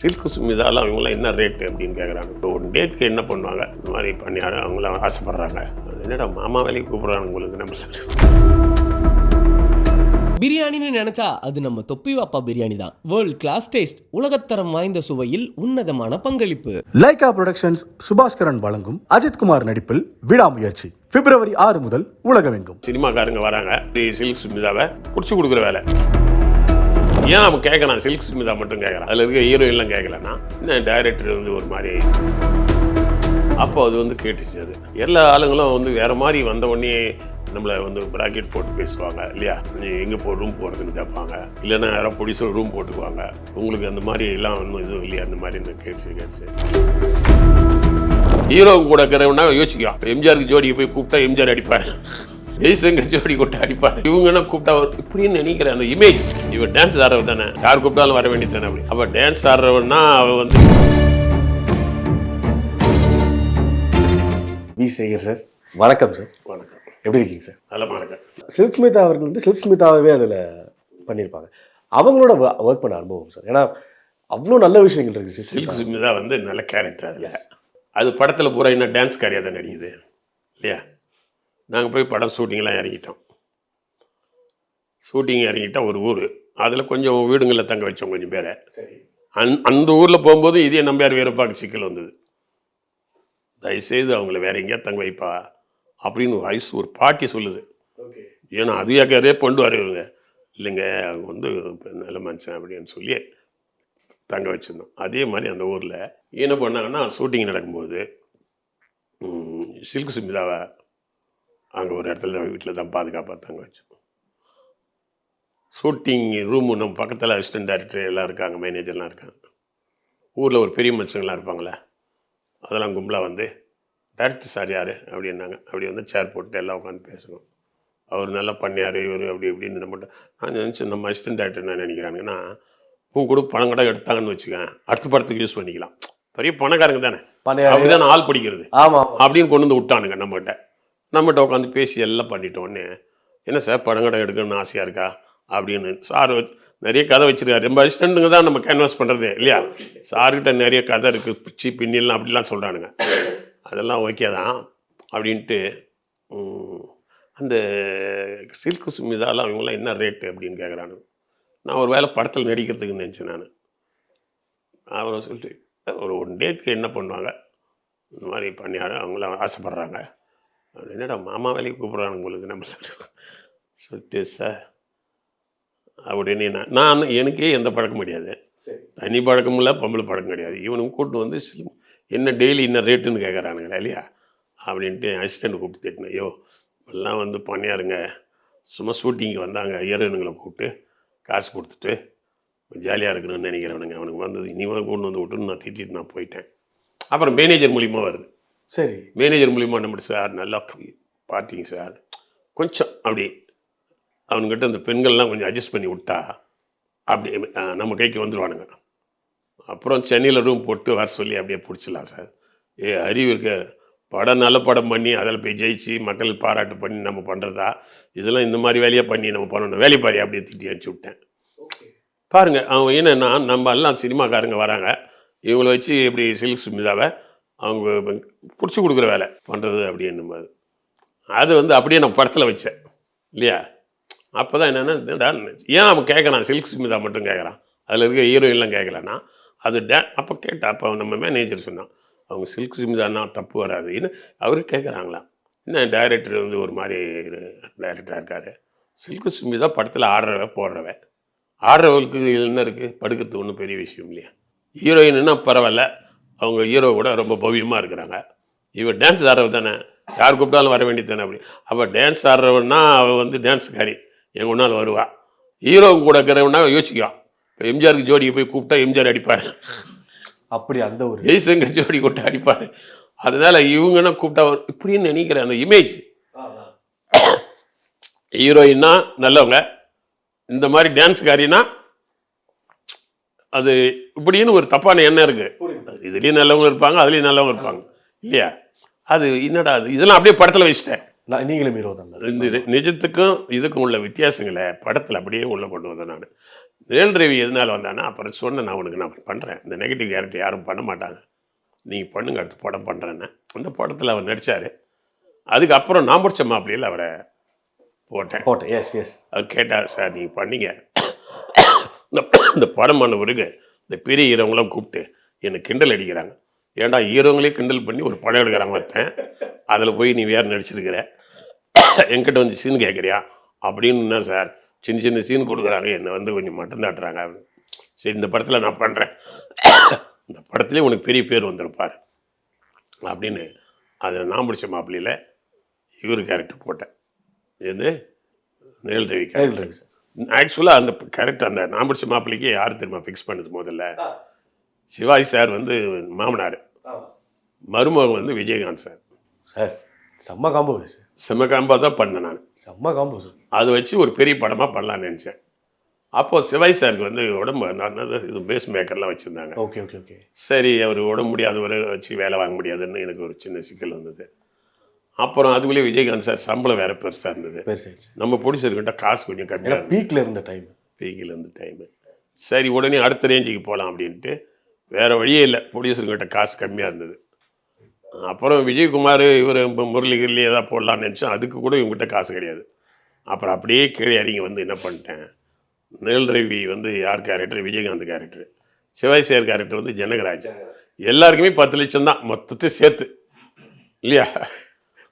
Silk சுமிதாலாம் அவங்களாம் என்ன rate அப்படின்னு கேட்குறாங்க இப்போ ஒன் டேக்கு என்ன பண்ணுவாங்க? இந்த மாதிரி பண்ணி அவங்களாம் ஆசைப்பட்றாங்க. என்னடா மாமா வேலைக்கு கூப்பிட்றாங்க உங்களுக்கு நம்ம பிரியாணின்னு நினைச்சா அது நம்ம தொப்பி வாப்பா பிரியாணி தான். வேர்ல்ட் கிளாஸ் டேஸ்ட் உலகத்தரம் வாய்ந்த சுவையில் உன்னதமான பங்களிப்பு. லைகா புரொடக்ஷன்ஸ் சுபாஷ்கரன் வழங்கும் அஜித் குமார் நடிப்பில் விடாமுயற்சி. பிப்ரவரி ஆறு முதல் உலகமெங்கும். சினிமாக்காரங்க வராங்க. சில்க் சுமிதாவை பிடிச்சி கொடுக்குற வேலை. ஏன் அவன் கேட்கலாம் சில்க் சுமிதா மட்டும் கேட்குறான் அதில் இருக்க ஹீரோயின்லாம் கேட்கலன்னா என்ன டைரக்டர் வந்து ஒரு மாதிரி அப்போ அது வந்து கேட்டுச்சு அது. எல்லா ஆளுங்களும் வந்து வேற மாதிரி வந்த உடனே நம்மளை வந்து ப்ராக்கெட் போட்டு பேசுவாங்க இல்லையா? நீ எங்கே போ ரூம் போகிறதுன்னு கேட்பாங்க. இல்லைன்னா யாரோ பிடிச்ச ரூம் போட்டுக்குவாங்க. உங்களுக்கு அந்த மாதிரி எல்லாம் ஒன்றும் இதுவும் இல்லையா? அந்த மாதிரி இந்த கேட்டு கேட்டு ஹீரோ கூட இருக்கிறவனா யோசிக்கலாம் எம்ஜிஆருக்கு ஜோடிக்கு போய் கூப்பிட்டா எம்ஜிஆர் அடிப்பாரு. ஜெய்சங்கர் ஜோடி கூட்ட அடிப்பார் இவங்க என்ன கூப்பிட்டா இப்படின்னு நினைக்கிறேன் அந்த இமேஜ் இவன் டான்ஸ் ஆடுறவ தானே. யார் கூப்பிட்டாலும் வர வேண்டியது தானே அப்படி. அப்போ டான்ஸ் ஆடுறவன்னா அவ வந்து வி. சேகர் சார் வணக்கம் சார். வணக்கம். எப்படி இருக்கீங்க சார்? நல்லமா இருக்கேன் சில்க் ஸ்மிதா அவர்கள் வந்து சில்க் ஸ்மிதாவே அதில் பண்ணியிருப்பாங்க. அவங்களோட ஒர்க் பண்ண அனுபவம் சார். ஏன்னா அவ்வளோ நல்ல விஷயங்கள் இருக்கு சில்க் சில்க் ஸ்மிதா. வந்து நல்ல கேரக்டர் அதில். அது படத்தில் பூரா என்ன டான்ஸ் காரியாக தான் நடிக்குது. இல்லையா? நாங்கள் போய் படம் ஷூட்டிங்லாம் இறங்கிட்டோம். ஷூட்டிங் இறங்கிட்டா ஒரு ஊர். அதில் கொஞ்சம் வீடுங்களில் தங்க வச்சோம் கொஞ்சம் பேரை. சரி. அந் அந்த ஊரில் போகும்போது இதே நம்பியார் வீரப்பாக்கு சிக்கல் வந்தது. தயவுசெய்து அவங்கள வேற எங்கேயா தங்க வைப்பா அப்படின்னு ஒரு வயசு ஒரு பாட்டி சொல்லுது. ஏன்னா அது யாக்கே கொண்டு வரவங்க இல்லைங்க அவங்க வந்து நல்ல மனுஷன் அப்படின்னு சொல்லி தங்க வச்சுருந்தோம். அதே மாதிரி அந்த ஊரில் என்ன பண்ணாங்கன்னா ஷூட்டிங் நடக்கும்போது சில்க் சுமிதாவை அங்கே ஒரு இடத்துல வீட்டில் தான் பாதுகாப்பாக தங்க வச்சோம். ஷூட்டிங் ரூமு நம்ம பக்கத்தில் அசிஸ்டன்ட் டைரக்டர் எல்லாம் இருக்காங்க மேனேஜர்லாம் இருக்காங்க. ஊரில் ஒரு பெரிய மனுஷங்களாம் இருப்பாங்களே அதெல்லாம் கும்பலாக வந்து டேரக்டர் சார் யார்? அப்படின்னாங்க அப்படி வந்து சேர் போட்டு எல்லாம் உட்காந்து பேசணும். அவர் நல்லா பண்ணியார் இவர் அப்படி இப்படின்னு நம்மகிட்ட நான் நினச்சேன் நம்ம அசிஸ்டன்ட் டேரக்டர் என்ன நினைக்கிறாங்கன்னா உன் கூட பணம் கூட எடுத்தாங்கன்னு வச்சுக்கேன் அடுத்த படத்துக்கு யூஸ் பண்ணிக்கலாம். பெரிய பணக்காரங்க தானே. பணையாரு அப்படிதான் ஆள் பிடிக்கிறது. ஆமா அப்படின்னு கொண்டு வந்து விட்டானுங்க நம்மகிட்ட நம்மகிட்ட உட்காந்து பேசி எல்லாம் பண்ணிட்டோன்னே என்ன சார் படம் கடை எடுக்கணும்னு ஆசையாக இருக்கா? அப்படின்னு சார் நிறைய கதை வச்சிருக்காரு. ரொம்ப அசிஸ்டண்ட்டுங்க தான் நம்ம கேன்வாஸ் பண்ணுறது இல்லையா? சார்கிட்ட நிறைய கதை இருக்குது பிச்சி பின்னிலாம் அப்படிலாம் சொல்கிறானுங்க அதெல்லாம் ஓகே தான் அப்படின்ட்டு அந்த சில்கு சுமிதாலாம் இவங்களாம் என்ன ரேட்டு அப்படின்னு கேட்குறானுங்க நான் ஒரு வேளை படத்தில் நடிக்கிறதுக்கு நினச்சேன் நான். அவரை சொல்லிட்டு ஒரு ஒன் டேக்கு என்ன பண்ணுவாங்க? இந்த மாதிரி பண்ணி அவங்களாம் ஆசைப்பட்றாங்க. என்னடா மாமா வேலைக்கு கூப்பிட்றாங்க உங்களுக்கு நம்ம சொல்லிட்டு சார் அப்படின்னு நான் நான் எனக்கே எந்த பழக்கம் கிடையாது. சரி. தனி பழக்கமும் இல்லை பொம்பளை பழக்கம் கிடையாது. இவனுக்கு கூப்பிட்டு வந்து என்ன டெய்லி என்ன ரேட்டுன்னு கேட்குறானுங்களா இல்லையா? அப்படின்ட்டு அசிஸ்டண்ட் கூப்பிட்டு திட்டினேன் ஐயோ எல்லாம் வந்து பண்ணியாருங்க சும்மா ஷூட்டிங்க்கு வந்தாங்க. ஹீரோயினுங்களை கூப்பிட்டு காசு கொடுத்துட்டு ஜாலியாக இருக்கணும்னு நினைக்கிறவனுங்க. அவனுக்கு வந்தது வந்து கொண்டு வந்து விட்டுன்னு நான் திட்டிட்டு நான் போயிட்டேன். அப்புறம் மேனேஜர் மூலியமாக வருது. சரி. மேனேஜர் மூலியமாக நம்ம சார் நல்லா பார்த்தீங்க சார். கொஞ்சம் அப்படி அவனுங்கிட்ட அந்த பெண்கள்லாம் கொஞ்சம் அட்ஜஸ்ட் பண்ணி விட்டா அப்படி நம்ம கைக்கு வந்துடுவானுங்க அப்புறம் சென்னையில் ரூம் போட்டு வர சொல்லி அப்படியே பிடிச்சிடலாம் சார். ஏ அறிவு இருக்க படம் நல்ல படம் பண்ணி அதில் போய் ஜெயிச்சு மக்கள் பாராட்டு பண்ணி நம்ம பண்ணுறதா இதெல்லாம் இந்த மாதிரி வேலையாக பண்ணி நம்ம பண்ணணும். வேலை பாரி அப்படியே திட்டி அனுப்பிச்சி விட்டேன். பாருங்க அவன் என்னன்னா நம்ம எல்லாம் சினிமாக்காரங்க வராங்க. இவங்களை வச்சு இப்படி சில்க் சுமிதாவை அவங்க பிடிச்சி கொடுக்குற வேலை. பண்ணுறது அப்படின்னு அது வந்து அப்படியே நான் படத்தில் வச்சேன். இல்லையா? அப்போ தான் என்னென்னா ஏன் அவன் கேட்குறான்? சில்க் சுமிதா மட்டும் கேட்குறான். அதில் இருக்க ஹீரோயின்லாம் கேட்கலன்னா அது டே அப்போ கேட்டால் அப்போ நம்ம மேனேஜர் சொன்னான் அவங்க சில்க் சுமிதானா தப்பு வராதுன்னு அவரு கேட்குறாங்களா என்ன டைரக்டர் வந்து ஒரு மாதிரி டைரக்டராக இருக்கார். சில்க் சுமிதா படத்தில் ஆடுறவ போடுறவ. ஆடுறவங்களுக்கு என்ன இருக்குது படுக்கிறது ஒன்றும் பெரிய விஷயம் இல்லையா? ஹீரோயின்னா பரவாயில்ல. அவங்க ஹீரோ கூட ரொம்ப பவ்யமாக இருக்கிறாங்க. இவன் டான்ஸ் ஆடுறவ தானே? யார் கூப்பிட்டாலும் வர வேண்டியது தானே அப்படி. அவள் டான்ஸ் ஆடுறவன்னா அவள் வந்து டான்ஸ்காரி எங்க ஒன்றால் வருவா. ஹீரோ கூட இருக்கிறவனா யோசிக்குவான் இப்போ எம்ஜிஆருக்கு ஜோடிக்கு போய் கூப்பிட்டா எம்ஜிஆர் அடிப்பார். அப்படி அந்த ஒரு ஜெய்சங்கர் ஜோடி கூட்ட அடிப்பார். அதனால இவங்கன்னா கூப்பிட்டா இப்படின்னு நினைக்கிறேன். அந்த இமேஜ் ஹீரோயின்னா நல்லவங்க. இந்த மாதிரி டான்ஸ்காரினா அது இப்படின்னு ஒரு தப்பான எண்ணம் இருக்கு. இதுலேயும் நல்லவங்க இருப்பாங்க அதுலேயும் நல்லவங்க இருப்பாங்க. இல்லையா? அது என்னடா அது? இதெல்லாம் அப்படியே படத்தில் வச்சுட்டேன். நான் நீங்களும் ஹீரோ தான் இந்த நிஜத்துக்கும் இதுக்கும் உள்ள வித்தியாசங்களை படத்தில் அப்படியே உள்ள கொண்டு வந்தேன் நான். நிழல் ரவி எதனால வந்தானா அப்புறம் சொன்னேன் நான் உனக்கு நான் பண்ணுறேன் இந்த நெகட்டிவ் கேரக்டர் யாரும் பண்ண மாட்டாங்க. நீங்கள் பண்ணுங்க அடுத்த படம் பண்ணுறேன்னு அந்த படத்தில் அவர் நடித்தார் அதுக்கப்புறம் நான் முடிச்ச மாப்பிள்ளையில் அவரை போட்டேன். போட்டேன். எஸ் எஸ் அவர் கேட்டார் சார் நீங்கள் பண்ணீங்க. இந்த இந்த படம் பண்ண பிறகு இந்த பெரிய ஹீரோங்களாம் கூப்பிட்டு என்னை கிண்டல் அடிக்கிறாங்க. ஏன்டா ஹீரோங்களே கிண்டல் பண்ணி ஒரு படம் எடுக்கிறாங்க ஒருத்தன். அதில் போய் நீ வேறு நடிச்சிருக்கிற. என்கிட்ட வந்து சீன் கேட்குறியா அப்படின்னு என்ன சார் சின்ன சின்ன சீன் கொடுக்குறாங்க. என்னை வந்து கொஞ்சம் மட்டும் தாட்டுறாங்க. சரி இந்த படத்தில் நான் பண்ணுறேன் இந்த படத்துலேயே உனக்கு பெரிய பேர் வந்திருப்பார் அப்படின்னு அதை நான் பிடிச்ச மாப்பிள்ளையில் இவர் கேரக்டர் போட்டேன். இது நேல் ரவி கையில் சார். ஆக்சுவலாக அந்த கரெக்ட் அந்த நான் பிடிச்ச மாப்பிள்ளைக்கு யார் தெரியுமா ஃபிக்ஸ் பண்ணது முதல்ல? சிவாஜி சார் வந்து மாமனார். மருமகன் வந்து விஜயகாந்த் சார். சார் செம்ம காம்போ சார். செம்ம காம்பா தான் பண்ணேன் நான். செம்ம காம்போ சார். அதை வச்சு ஒரு பெரிய படமாக பண்ணலான்னு நினச்சேன். அப்போது சிவாஜி சாருக்கு வந்து உடம்பு நான் இது பேஸ் மேக்கர்லாம் வச்சுருந்தாங்க. Okay okay okay. சரி அவர் உடம்பு முடியாதவரை வச்சு வேலை வாங்க முடியாதுன்னு எனக்கு ஒரு சின்ன சிக்கல் வந்தது. அப்புறம் அதுக்குள்ளேயே விஜயகாந்த் சார் சம்பளம் வேறு பெருசாக இருந்தது. பெருசு நம்ம பிடிச்சிருக்கிட்ட காசு கொஞ்சம் கம்மியாக பீக்ல இருந்த டைம் பீக்கில் இருந்து டைமு சரி உடனே அடுத்த ரேஞ்சுக்கு போகலாம் அப்படின்ட்டு வேறு வழியே இல்லை. ப்ரொடியூசர்கிட்ட காசு கம்மியாக இருந்தது. அப்புறம் விஜயகுமார் இவர் இப்போ முரளி கிரளி ஏதாவது போடலான்னு நினச்சோம். அதுக்கு கூட இவங்ககிட்ட காசு கிடையாது. அப்புறம் அப்படியே கீழே இறங்கி வந்து என்ன பண்ணிட்டேன்? நிழல் ரவி வந்து யார் character Vijayakanth character Sivaji sir character வந்து ஜனகராஜ் எல்லாருக்குமே பத்து லட்சம் தான். மொத்தத்தை சேர்த்து. இல்லையா?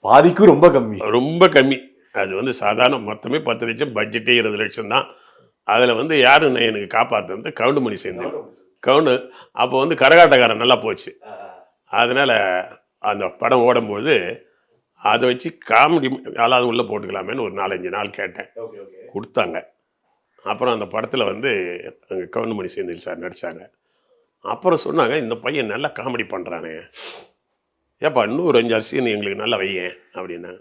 பாதிக்கும் ரொம்ப கம்மி. ரொம்ப கம்மி. அது வந்து சாதாரண மொத்தமே பத்து லட்சம் பட்ஜெட்டே இருபது லட்சம் தான். அதில் வந்து யாரு நான் எனக்கு காப்பாற்றுறது கவுண்டுமணி சேர்ந்தேன் கவுண்டு அப்போ வந்து கரகாட்டக்காரன் நல்லா போச்சு. அதனால் அந்த படம் ஓடும்போது அதை வச்சு காமெடி யாராவது உள்ளே போட்டுக்கலாமேன்னு ஒரு நாலஞ்சு நாள் கேட்டேன். கொடுத்தாங்க. அப்புறம் அந்த படத்தில் வந்து அங்கே கவுண்டமணி செந்தில் சார் நடித்தாங்க அப்புறம் சொன்னாங்க இந்த பையன் நல்லா காமெடி பண்ணுறானே ஏப்பா இன்னும் ஒரு அஞ்சாறு சீன் எங்களுக்கு நல்லா வையேன் அப்படின்னாங்க.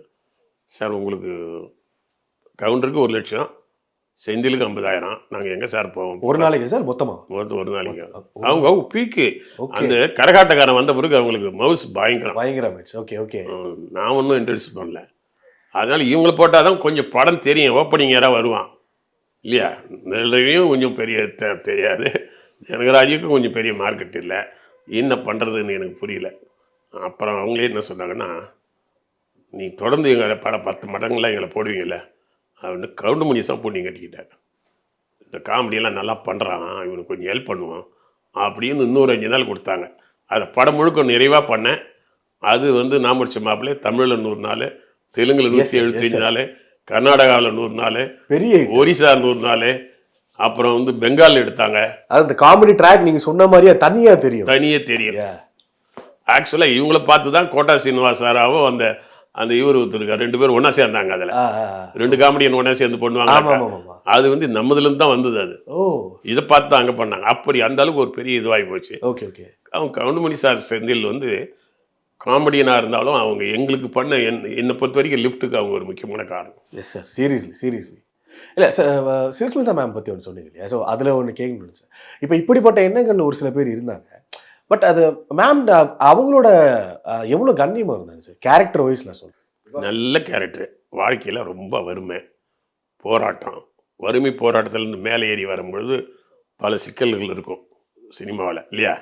சார் உங்களுக்கு கவுண்டருக்கு ஒரு லட்சம் செந்திலுக்கு ஐம்பதாயிரம் நாங்கள் எங்கே சார் போவோம்? ஒரு நாளைக்கு சார் மொத்தமா? மொத்தம் ஒரு நாளைக்கு. அவங்க அவங்க பீக்கு. அந்த கரகாட்டக்காரன் வந்த பிறகு அவங்களுக்கு மவுஸ் பயங்கரம். பயங்கர மேட்ச் ஓகே ஓகே. நான் ஒன்றும் இன்ட்ரெஸ்ட் பண்ணல. அதனால இவங்கள போட்டால் தான் கொஞ்சம் படம் தெரியும். ஓப்பனிங் யாராவது வருவான். இல்லையா? நெல்லையும் கொஞ்சம் பெரிய தெரியாது. ஜனகராஜுக்கும் கொஞ்சம் பெரிய மார்க்கெட் இல்லை. என்ன பண்ணுறதுன்னு எனக்கு புரியல. அப்புறம் அவங்களே என்ன சொன்னாங்கன்னா நீ தொடர்ந்து எங்களை பட பத்து மடங்கள்லாம் எங்களை போடுவீங்கல்ல? அப்படின்னு கவுண்டமணி தான் போட்டி கட்டிக்கிட்டார். இந்த காமெடியெல்லாம் நல்லா பண்ணுறான் இவனுக்கு கொஞ்சம் ஹெல்ப் பண்ணுவான் அப்படின்னு இன்னொரு அஞ்சு நாள் கொடுத்தாங்க. அதை படம் முழுக்க நிறைவாக பண்ணேன். அது வந்து நான் முடிச்ச மாப்பிள்ளை தமிழில் நூறு நாள் தெலுங்கில் நூற்றி எழுபத்தஞ்சு. நாள் கர்நாடகாவில் நூறு நாள் பெரிய. ஒரிசா நூறு நாள் அப்புறம் வந்து பெங்கால் எடுத்தாங்க. அது அந்த காமெடி ட்ராக் நீங்க சொன்ன மாதிரியே தனியா தெரியும். தனியே தெரியும். ஆக்சுவலாக இவங்கள பார்த்து தான் கோட்டா சீனிவாஸ் சாராவும் அந்த அந்த இவர் ஒருத்தருக்கார். ரெண்டு பேரும் ஒன்றா சேர்ந்தாங்க அதில். ரெண்டு காமெடியன் ஒன்றா சேர்ந்து பண்ணுவாங்க அது வந்து நம்மதுலேருந்து தான் வந்தது அது. ஓ. இதை பார்த்து தான் அங்கே பண்ணாங்க. அப்படி அந்த அளவுக்கு ஒரு பெரிய இதுவாகி போச்சு. Okay okay. அவங்க கவுண்டமணி சார் செந்தில் வந்து காமெடியனாக இருந்தாலும் அவங்க எங்களுக்கு பண்ண என் என்னை பொறுத்த வரைக்கும் லிஃப்ட்டுக்கு அவங்க ஒரு முக்கியமான காரணம். எஸ் சார் சீரியஸ்லி சீரியஸ்லி இல்லை சார் சில்ஸ்மிதா மேம் பற்றி ஒன்று சொன்னீங்க இல்லையா? ஸோ அதில் ஒன்று கேட்கணும் சார் இப்போ இப்படிப்பட்ட எண்ணங்கள் ஒரு சில பேர் இருந்தாங்க. பட் அது மேம் அவங்களோட எவ்வளோ கண்ணியமாக இருந்தாங்க சார் கேரக்டர் வைஸில் நான் சொல்கிறேன் நல்ல கேரக்டர் வாழ்க்கையில் ரொம்ப வறுமை போராட்டம். வறுமை போராட்டத்திலேருந்து மேலே ஏறி வரும்பொழுது பல சிக்கல்கள் இருக்கும் சினிமாவில் இல்லையா?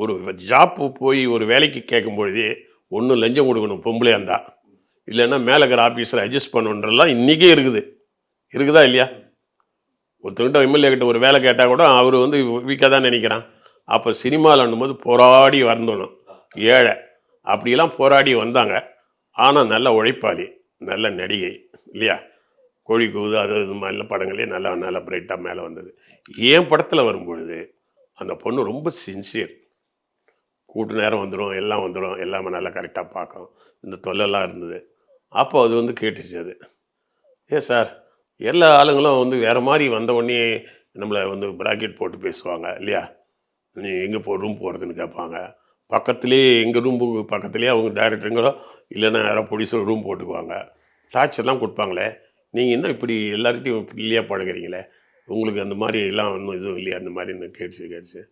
ஒரு ஜாப்பு போய் ஒரு வேலைக்கு கேட்கும் பொழுதே ஒன்றும் லஞ்சம் கொடுக்கணும் பொம்பளையா இருந்தால் இல்லைன்னா மேலே இருக்கிற ஆஃபீஸரை அட்ஜஸ்ட் பண்ணுன்றலாம் இன்றைக்கே இருக்குது. இருக்குதா இல்லையா? ஒருத்தர்கிட்ட எம்எல்ஏ கிட்ட ஒரு வேலை கேட்டால் கூட அவர் வந்து வீக்காக தான் நினைக்கிறான். அப்போ சினிமாவில் போது போராடி வரணும் ஏழை. அப்படிலாம் போராடி வந்தாங்க. ஆனால் நல்ல உழைப்பாளி நல்ல நடிகை இல்லையா? கோழி கூது அது இது மாதிரிலாம் படங்களே நல்லா நல்லா பிரைட்டாக மேலே வந்தது. ஏன் படத்தில் வரும்பொழுது அந்த பொண்ணு ரொம்ப சின்சியர். கூட்டு நேரம் வந்துடும் எல்லாம் வந்துடும் எல்லாமே நல்லா கரெக்டாக பார்க்கும். இந்த தொல்லைலாம் இருந்தது. அப்போ அது வந்து கேட்டுச்சு அது. ஏ சார் எல்லா ஆளுங்களும் வந்து வேறு மாதிரி வந்த உடனே நம்மளை வந்து ப்ராக்கெட் போட்டு பேசுவாங்க இல்லையா? நீ எங்கே போ ரூம் போகிறதுன்னு கேட்பாங்க. பக்கத்துலேயே எங்கள் ரூம் பக்கத்துலேயே அவங்க டைரக்டருங்களோ இல்லைன்னா யாரோ ப்ரொடியூசர் ரூம் போட்டுக்குவாங்க. டார்ச்சர்லாம் கொடுப்பாங்களே. நீங்கள் என்ன இப்படி எல்லார்கிட்டையும் இல்லையா பழகுறீங்களே? உங்களுக்கு அந்த மாதிரி எல்லாம் ஒன்றும் இதுவும் இல்லையா? அந்த மாதிரி கேட்டுச்சு கேட்டுச்சு.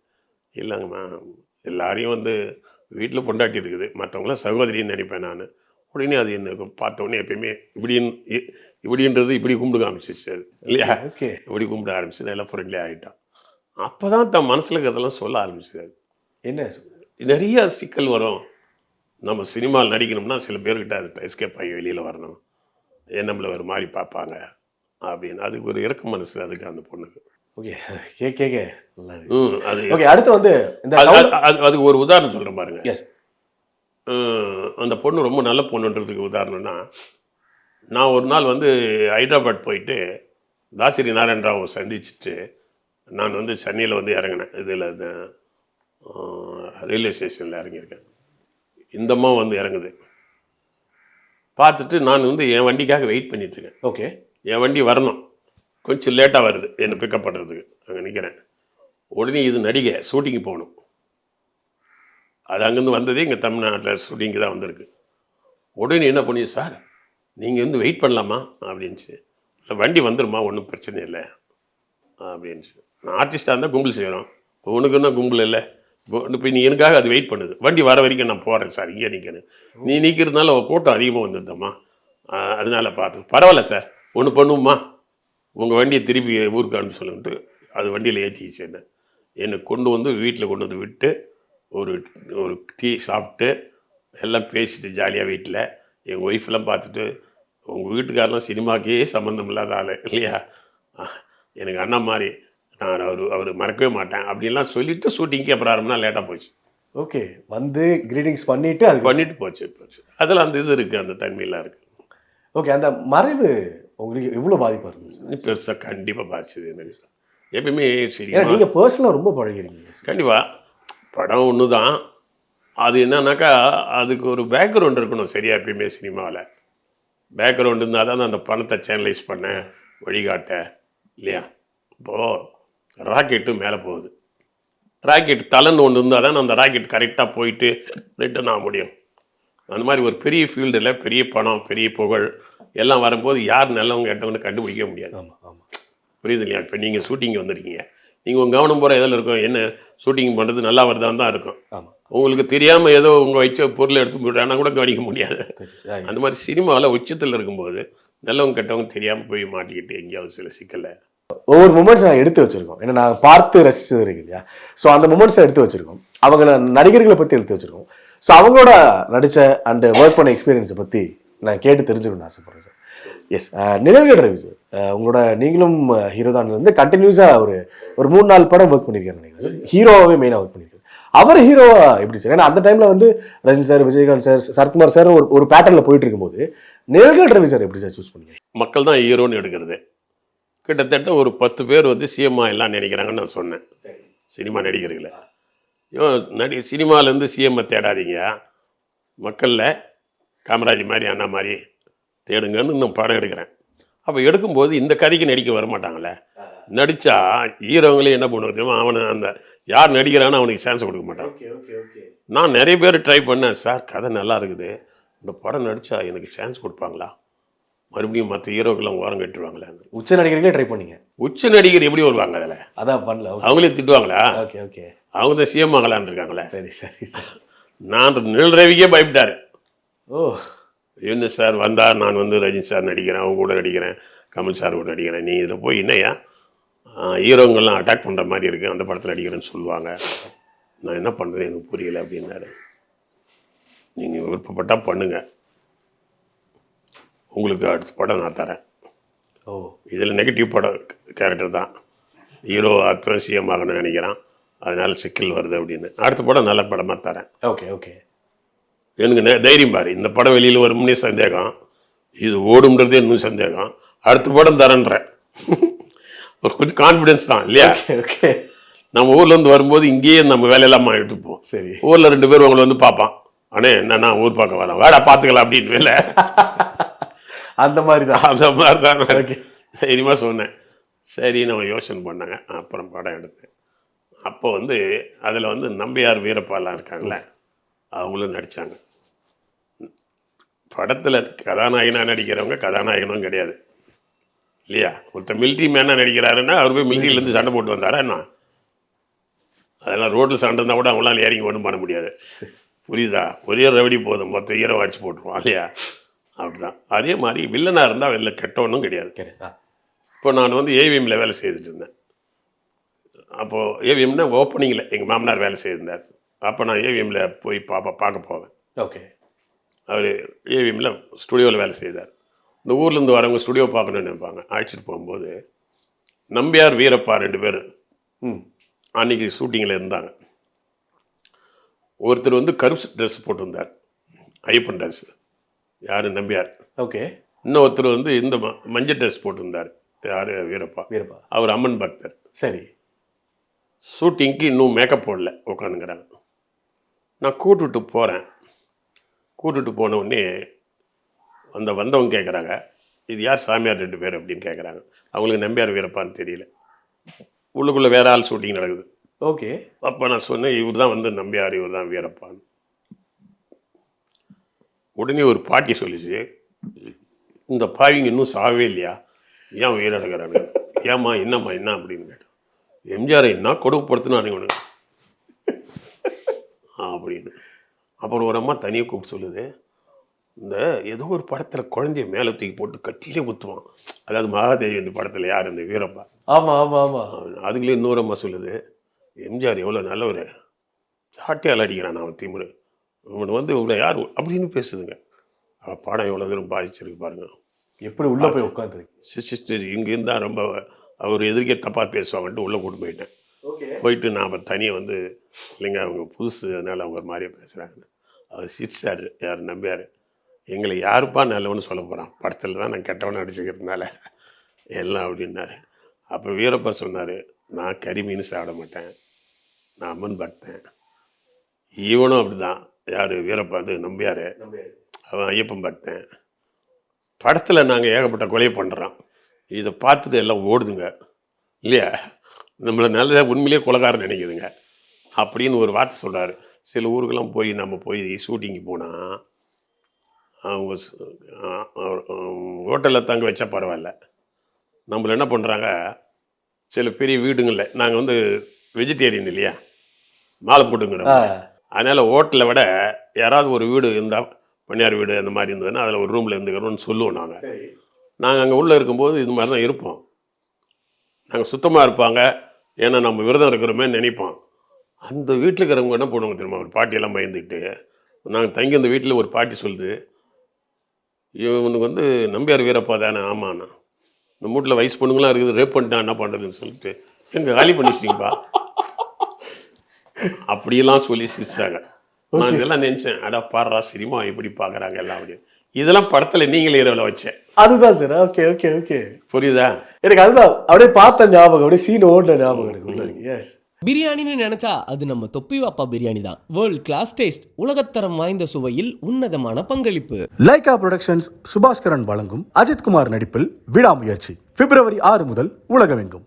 இல்லைங்கம்மா. எல்லாரையும் வந்து வீட்டில் பொண்டாட்டி இருக்குது. மற்றவங்களாம் சகோதரின்னு நினைப்பேன் நான். உடனே அது என்ன பார்த்த உடனே எப்பயுமே இப்படின்னு இப்படின்றது இப்படி கும்பிட ஆரம்பிச்சிச்சு அது. இல்லையா? ஓகே. இப்படி கும்பிட ஆரம்பிச்சு நல்லா ஃப்ரெண்ட்லி ஆகிட்டான் அப்போ தான் தன் மனசில் இருக்கிறதெல்லாம் சொல்ல ஆரம்பிச்சது அது என்ன? நிறைய சிக்கல் வரும். நம்ம சினிமாவில் நடிக்கணும்னா சில பேர்கிட்ட அது எஸ்கேப் ஆகி வெளியில் வரணும். ஏன் நம்மளை ஒரு மாதிரி பார்ப்பாங்க? அப்படின்னு. அதுக்கு ஒரு இறக்க மனசு அதுக்கு அந்த பொண்ணுக்கு. ஓகே கே இருக்கு. ம் அது ஓகே அடுத்து வந்து இந்த அது- அது- அது- அதுக்கு ஒரு உதாரணம் சொல்கிறேன் பாருங்க. எஸ் அந்த பொண்ணு ரொம்ப நல்ல பொண்ணுன்றதுக்கு உதாரணம்னா நான் ஒரு நாள் வந்து ஹைதராபாத் போயிட்டு தாசிரி நாராயண ராவை சந்திச்சுட்டு நான் வந்து சென்னையில் வந்து இறங்கினேன். இதில் இந்த ரயில்வே ஸ்டேஷனில் இறங்கியிருக்கேன். இந்த அம்மா வந்து இறங்குது. பார்த்துட்டு நான் வந்து என் வண்டிக்காக வெயிட் பண்ணிட்டுருக்கேன். ஓகே. என் வண்டி வரணும். கொஞ்சம் லேட்டாக வருது. என்னை பிக்கப் பண்ணுறதுக்கு அங்கே நிற்கிறேன் உடனே இது நடிகை ஷூட்டிங்கு போகணும். அது அங்கேருந்து வந்ததே இங்கே தமிழ்நாட்டில் ஷூட்டிங்கு தான் வந்திருக்கு. உடனே என்ன பண்ணி சார் நீங்கள் வந்து வெயிட் பண்ணலாமா? அப்படின்ச்சு. இல்லை வண்டி வந்துருமா? ஒன்றும் பிரச்சனை இல்லை. அப்படின்னு நான் ஆர்டிஸ்டாக இருந்தால் கும்பல் செய்கிறோம் இப்போ உனக்குன்னா கும்பல் இல்லை. இப்போ நீ எனக்காக அது வெயிட் பண்ணுது. வண்டி வர வரைக்கும் நான் போகிறேன் சார் இங்கே நிற்கிறேன் நீ நிற்கிறதுனால கூட்டம் அதிகமாக வந்துருந்தம்மா. அதனால பார்த்து. பரவாயில்ல சார் ஒன்று பண்ணுவோம்மா உங்கள் வண்டியை திருப்பி ஊருக்கு அனுப்பி சொல்லுன்ட்டு அது வண்டியில் ஏற்றி வச்சிருந்தேன். என்னை கொண்டு வந்து வீட்டில் கொண்டு வந்து விட்டு ஒரு ஒரு டீ சாப்பிட்டு எல்லாம் பேசிட்டு ஜாலியாக வீட்டில் எங்கள் ஒய்ஃபெல்லாம் பார்த்துட்டு உங்கள் வீட்டுக்காரெலாம் சினிமாக்கே சம்மந்தம் இல்லாத ஆள் இல்லையா? எனக்கு அண்ணா மாதிரி நான் அவர் அவர் மறக்கவே மாட்டேன். அப்படின்லாம் சொல்லிட்டு ஷூட்டிங்க்கு அப்புறம் அரை மணி நேரம் லேட்டாக போச்சு. ஓகே வந்து கிரீட்டிங்ஸ் பண்ணிட்டு அதுக்கு பண்ணிட்டு போச்சு போச்சு. அதில் அந்த இது இருக்குது அந்த தன்மையெல்லாம் இருக்குது ஓகே அந்த மறைவு உங்களுக்கு எவ்வளவு பாதிப்பா இருந்துச்சு? பெருசாக கண்டிப்பாக பாதிச்சது எனக்கு எப்பயுமே சரி ஏன்னா நீங்க பர்சனலா ரொம்ப பழகிறீங்க. கண்டிப்பாக படம் ஒன்று தான் அது என்னன்னாக்கா அதுக்கு ஒரு பேக்ரவுண்ட் இருக்கணும் சரியா எப்பயுமே சினிமாவில். பேக்ரவுண்ட் இருந்தால் தான் அந்த பணத்தை சேனலைஸ் பண்ண வழிகாட்ட. இல்லையா? இப்போது ராக்கெட்டு மேலே போகுது. ராக்கெட் தலைன்னு ஒன்று இருந்தால் தான் அந்த ராக்கெட் கரெக்டாக போயிட்டு ரிட்டர்ன் ஆக முடியும். அந்த மாதிரி ஒரு பெரிய ஃபீல்டில் பெரிய பணம் பெரிய புகழ் எல்லாம் வரும்போது யார் நல்லவங்க கெட்டவங்க கண்டுபிடிக்க முடியாது. ஆமா ஆமா. புரியுது இல்லையா? இப்போ நீங்கள் ஷூட்டிங் வந்திருக்கீங்க. நீங்கள் உங்கள் கவனம் போகிற எதில் இருக்கும்? என்ன? ஷூட்டிங் பண்ணுறது நல்லா வருதான்னு தான் இருக்கும். ஆமா. உங்களுக்கு தெரியாமல் ஏதோ உங்கள் வச்ச பொருளை எடுத்து போயிட்டானா கூட கவனிக்க முடியாது. அந்த மாதிரி சினிமாவில் உச்சத்தில் இருக்கும்போது நல்லவங்க கெட்டவங்க தெரியாமல் போய் மாட்டிக்கிட்டு எங்கேயாவது சில சிக்கலை ஒவ்வொரு மூமெண்ட்ஸ் நான் எடுத்து வச்சிருக்கோம். ஏன்னா நான் பார்த்து ரசிச்சது இருக்கு இல்லையா? ஸோ அந்த மூமெண்ட்ஸ் எடுத்து வச்சிருக்கோம். அவங்கள நடிகர்களை பற்றி எடுத்து வச்சிருக்கோம். ஸோ அவங்களோட நடித்த அண்ட் ஒர்க் பண்ண எக்ஸ்பீரியன்ஸை பற்றி நான் கேட்டு தெரிஞ்சுக்கணும்னு ஆசைப்படுறேன் சார் எஸ் நினைவுகள் ரவி சார் உங்களோட நீங்களும் ஹீரோ தான். இருந்து கண்டினியூஸாக ஒரு ஒரு மூணு நாலு படம் ஒர்க் பண்ணியிருக்காரு நினைக்கிறேன் சார் ஹீரோவாகவே மெயினாக ஒர்க் பண்ணியிருக்காரு அவர் ஹீரோவா எப்படி சார் ஏன்னா அந்த டைமில் வந்து Rajini sir Vijayakanth sir Sarathkumar sir ஒரு ஒரு பேட்டர்னில் போயிட்டு இருக்கும்போது நிழல்கள் ரவி சார் எப்படி சார் சூஸ் பண்ணுங்க மக்கள் தான் ஹீரோன்னு எடுக்கிறது. கிட்டத்தட்ட ஒரு பத்து பேர் வந்து சிஎம்மா எல்லாம் நினைக்கிறாங்கன்னு நான் சொன்னேன். சினிமா நடிகர்களை ஐயோ நடி சினிமாலேருந்து சிஎம்மை தேடாதீங்க. மக்களில் காமராஜ் மாதிரி அண்ணா மாதிரி தேடுங்கன்னு நான் படம் எடுக்கிறேன். அப்போ எடுக்கும்போது இந்த கதைக்கு நடிக்க வர மாட்டாங்களே நடித்தா ஹீரோங்களே என்ன பண்ணுவாங்க தெரியுமா? அவனை அந்த யார் நடிக்கிறான்னு அவனுக்கு சான்ஸ் கொடுக்க மாட்டான். நான் நிறைய பேர் ட்ரை பண்ணேன். சார் கதை நல்லா இருக்குது. இந்த படம் நடித்தா எனக்கு சான்ஸ் கொடுப்பாங்களா? மறுபடியும் மற்ற ஹீரோக்கெல்லாம் ஓரம் கட்டுவாங்களா உச்ச நடிகர்களே ட்ரை பண்ணீங்க. உச்ச நடிகர் எப்படி வருவாங்க அதில்? அதான் பண்ணல அவங்களே திட்டுவாங்களா? ஓகே ஓகே அவங்க தான் சிஎம் ஆகலான்னு இருக்காங்களே. சரி சரி சார். நான் நிழல் ரவிக்கே பயப்பட்டார். ஓ. என்ன சார் வந்தால் நான் வந்து ரஜினி சார் நடிக்கிறேன் அவங்க கூட நடிக்கிறேன் கமல் சார் கூட நடிக்கிறேன். நீ இதை போய் என்னையா ஹீரோங்கெல்லாம் அட்டாக் பண்ணுற மாதிரி இருக்குது அந்த படத்தில் நடிக்கிறேன்னு சொல்லுவாங்க. நான் என்ன பண்ணுறது எனக்கு புரியல அப்படின்னாரு. நீங்கள் விருப்பப்பட்டால் பண்ணுங்கள் உங்களுக்கு அடுத்த படம் நான் தரேன். ஓ. இதில் நெகட்டிவ் படம் கேரக்டர் தான். ஹீரோ அத்தனை சிஎம் ஆகணும்னு நினைக்கிறான். அதனால சிக்கல் வருது அப்படின்னு. அடுத்த படம் நல்ல படமாக தரேன். Okay okay. எனக்கு தைரியம் பாரு இந்த படம் வெளியில் வரும்னே சந்தேகம். இது ஓடும்ன்றதே இன்னும் சந்தேகம். அடுத்த படம் தரேன்றேன். ஒரு கொஞ்சம் கான்ஃபிடென்ஸ் தான் இல்லையா? ஓகே நம்ம ஊர்லேருந்து வரும்போது இங்கேயே நம்ம வேலையெல்லாம் எடுத்துப்போம். சரி. ஊரில் ரெண்டு பேரும் உங்களை வந்து பார்ப்பான். அண்ணே என்ன நான் ஊர் பார்க்க வரேன்? வேடா பார்த்துக்கலாம் அப்படின்னு வேலை. அந்த மாதிரி தான் அந்த மாதிரி தான். தைரியமாக சொன்னேன். சரி நம்ம யோசனை பண்ணாங்க. அப்புறம் படம் எடுத்தேன். அப்போ வந்து அதில் வந்து நம்பியார் வீரப்பாலாம் இருக்காங்களே அவங்களும் நடித்தாங்க படத்தில் கதாநாயகனாக நடிக்கிறவங்க கதாநாயகனும் கிடையாது. இல்லையா? ஒருத்தர் மிலிட்ரி மேனாக நடிக்கிறாருன்னா அவர் போய் மிலிட்ரியிலேருந்து சண்டை போட்டு வந்தாரா என்ன? அதெல்லாம் ரோட்டில் சண்டை இருந்தால் கூட அவங்களால இறங்கி ஒன்றும் பண்ண முடியாது. புரியுதா? ஒரே ரவடி போதும். மொத்த ஈரம் அடிச்சு போட்டுருவான் இல்லையா? அப்படிதான். அதே மாதிரி வில்லனாக இருந்தால் வெளில கெட்டவனும் கிடையாது. இப்போ நான் வந்து ஏவிஎம்மில் வேலை செய்துட்டு இருந்தேன். அப்போது ஏவிஎம்னா ஓப்பனிங்கில் எங்கள் மாமனார் வேலை செய்திருந்தார். அப்போ நான் ஏவிஎம்மில் போய் பாப்பா பார்க்க போவேன். ஓகே. அவர் ஏவிஎம்மில் ஸ்டுடியோவில் வேலை செய்தார். இந்த ஊர்லேருந்து வரவங்க ஸ்டுடியோ பார்க்கணும்னு நினைப்பாங்க. அழைச்சிட்டு போகும்போது நம்பியார் வீரப்பா ரெண்டு பேர் ம். அன்னைக்கு ஷூட்டிங்கில் இருந்தாங்க. ஒருத்தர் வந்து கருப்பு ட்ரெஸ் போட்டிருந்தார். ஐயப்பன் ட்ரெஸ் யார் நம்பியார். ஓகே. இன்னொருத்தர் வந்து இந்த ம மஞ்சள் ட்ரெஸ் போட்டிருந்தார். யார்? வீரப்பா. வீரப்பா. அவர் அம்மன் பக்தர். சரி. ஷூட்டிங்க்கு இன்னும் மேக்கப் போடல. உட்காந்துங்கிறாங்க நான் கூட்டுட்டு போகிறேன் கூட்டுட்டு போன உடனே அந்த வந்தவங்க கேட்குறாங்க இது யார் சாமியார் ரெண்டு பேர் அப்படின்னு கேட்குறாங்க அவங்களுக்கு நம்பியார் வீரப்பான்னு தெரியல. உள்ளுக்குள்ளே வேற ஆள் ஷூட்டிங் நடக்குது. ஓகே. அப்போ நான் சொன்னேன் இவர் தான் வந்து நம்பியார் இவர் தான் வீரப்பான்னு. உடனே ஒரு பாட்டி சொல்லிச்சு இந்த பாவிங்க இன்னும் சாவே இல்லையா? ஏன் உயிரிழக்கிறாங்க ஏம்மா என்னம்மா என்ன? அப்படின்னு கேட்டேன் எம்ஜிஆர் என்ன கொடுமைப்படுத்தினானுங்க உனக்கு அப்படின்னு. அப்புறம் ஒரு அம்மா தனியாக கூப்பிட்டு சொல்லுது இந்த ஏதோ ஒரு படத்தில் குழந்தைய மேலே தூக்கி போட்டு கத்தியிலே குத்துவான் அதாவது மகாதேவி இந்த படத்தில் யார்? இந்த வீரப்பா. ஆமா ஆமா ஆமா. அதுக்குள்ளே இன்னொரு அம்மா சொல்லுது எம்ஜிஆர் எவ்வளோ நல்லவர். சாட்டியால் அடிக்கிறான் அவன் திமிரு. இவன் வந்து இவ்வளோ யார் அப்படின்னு பேசுதுங்க. படம் எவ்வளோ தூரம் பாதிச்சிருக்கு பாருங்க. எப்படி உள்ள போய் உட்காந்துருக்கு சிஸ்டர் இங்கேருந்து தான் ரொம்ப அவர் எதிர்க்கே தப்பாக பேசுவாங்கன்ட்டு உள்ளே கூட்டு போயிட்டேன். ஓகே. போயிட்டு நாம் தனியாக வந்து இல்லைங்க அவங்க புதுசு அதனால் அவங்க ஒரு மாதிரியே பேசுகிறாங்கன்னு அவர் சிரிச்சார் யார் நம்பியார்? எங்களை யாருப்பா நல்லவன்னு சொல்ல போகிறான் படத்தில் தான் நான் கெட்டவனை அடிச்சுக்கிறதுனால. எல்லாம் அப்படின்னாரு. அப்போ வீரப்பா சொன்னார் நான் கறி மீன் சாப்பிட மாட்டேன். நான் அம்மன் பக்தன் இவனும் அப்படிதான். யார்? வீரப்பா அது நம்பியார். அவன் ஐயப்பன் பக்தன். படத்தில் நாங்கள் ஏகப்பட்ட கொலை பண்ணுறோம் இதை பார்த்துட்டு எல்லாம் ஓடுதுங்க. இல்லையா? நம்மளை நல்லதாக உண்மையிலேயே கொலகாரன் நினைக்குதுங்க. அப்படின்னு ஒரு வார்த்தை சொல்கிறாரு சில ஊருக்கெல்லாம் போய் நம்ம போய் ஷூட்டிங்கு போனால் அவங்க ஹோட்டலில் தங்க வச்சா பரவாயில்ல. நம்மள என்ன பண்ணுறாங்க சில பெரிய வீடுங்களில் நாங்கள் வந்து வெஜிடேரியன் இல்லையா? மாலை போட்டுங்கிறோம். அதனால் ஹோட்டலை விட யாராவது ஒரு வீடு இருந்தால் பண்ணையார் வீடு அந்த மாதிரி இருந்ததுன்னா அதில் ஒரு ரூமில் இருந்துக்கிறோம்னு சொல்லுவோம் நாங்கள் நாங்கள் அங்கே உள்ளே இருக்கும்போது இது மாதிரி தான் இருப்போம். நாங்கள் சுத்தமாக இருப்பாங்க. ஏன்னா நம்ம விரதம் இருக்கிறோமே நினைப்போம். அந்த வீட்டில் இருக்கிறவங்க என்ன பண்ணுவாங்க தெரியுமா? ஒரு பாட்டியெல்லாம் பயந்துக்கிட்டு நாங்கள் தங்கி அந்த வீட்டில் ஒரு பாட்டி சொல்லுது இவனுக்கு வந்து நம்பியார் வீரப்பா தானே ஆமாண்ணா. இந்த வீட்டில் வயசு பொண்ணுங்களாம் இருக்குது ரேப் பண்ணிட்டான் என்ன பண்ணுறதுன்னு சொல்லிட்டு எங்கே காலி பண்ணி வச்சிட்டீங்கப்பா அப்படியெல்லாம் சொல்லி சிரிச்சாங்க. நான் இதெல்லாம் நினச்சேன். அடா பாடுறா சினிமா எப்படி பார்க்குறாங்க எல்லாம் அப்படின்னு. இதெல்லாம் படத்தில் நீங்களே இரவில் வச்சேன். அதுதான் சார். ஓகே ஓகே ஓகே புரியுதா? எனக்கு அதுதான். அப்படியே பார்த்த ஞாபகம் அப்படியே சீன் ஓடின ஞாபகம் எனக்கு உள்ள இருக்கு. எஸ் பிரியாணின்னு நினைச்சா அது நம்ம தொப்பி வாப்பா பிரியாணி தான். வேர்ல்ட் கிளாஸ் டேஸ்ட் உலகத்தரம் வாய்ந்த சுவையில் உன்னதமான பங்களிப்பு. லைகா புரொடக்ஷன்ஸ் சுபாஸ்கரன் வழங்கும் அஜித்குமார் நடிப்பில் விடாமுயற்சி. பிப்ரவரி ஆறு முதல் உலகமெங்கும்.